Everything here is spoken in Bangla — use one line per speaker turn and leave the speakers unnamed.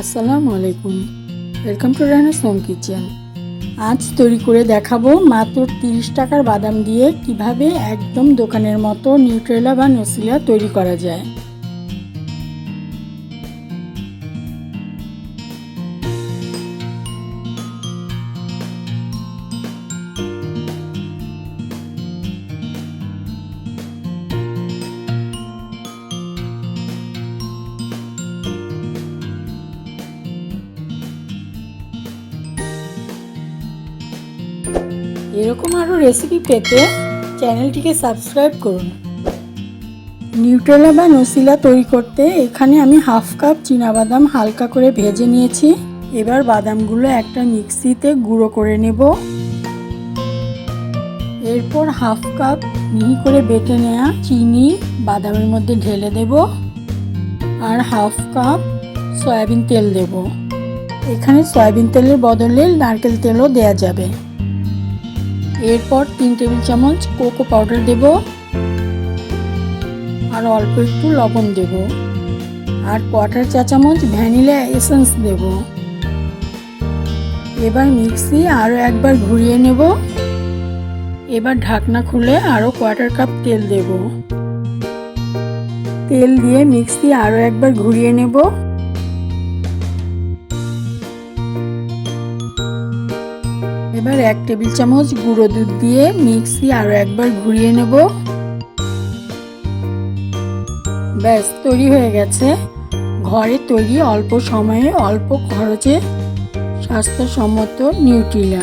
আসসালামু আলাইকুম। Welcome to Rana's home kitchen আজ তৈরি করে দেখাবো মাত্র তিরিশ টাকার বাদাম দিয়ে কীভাবে একদম দোকানের মতো নিউট্রেলা বা নসিলা তৈরি করা যায়। এরকম আরও রেসিপি পেতে চ্যানেলটিকে সাবস্ক্রাইব করুন। নিউট্রেলা বা নসিলা তৈরি করতে এখানে আমি হাফ কাপ বাদাম হালকা করে ভেজে নিয়েছি। এবার বাদামগুলো একটা মিক্সিতে গুঁড়ো করে নেব। এরপর হাফ কাপ মিহি করে বেটে নেওয়া চিনি বাদামের মধ্যে ঢেলে দেব আর হাফ কাপ সয়াবিন তেল দেব। এখানে সয়াবিন তেলের বদলে নারকেল তেলও দেয়া যাবে। এরপর তিন টেবিল চামচ কোকো পাউডার দেব। আর অল্প একটু লবণ দেব। আর কোয়াটার চা চামচ ভ্যানিলা এসেন্স দেব। এবার মিক্সি আরও একবার ঘুরিয়ে নেব। এবার ঢাকনা খুলে আরও কোয়াটার কাপ তেল দেব। তেল দিয়ে মিক্সি আরও একবার ঘুরিয়ে নেব। এবার এক টেবিল চামচ গুঁড়ো দুধ দিয়ে মিক্সি আরও একবার ঘুরিয়ে নেব। ব্যাস, তৈরি হয়ে গেছে। ঘরে তৈরি অল্প সময়ে অল্প খরচে স্বাস্থ্যসম্মত নিউট্রিলা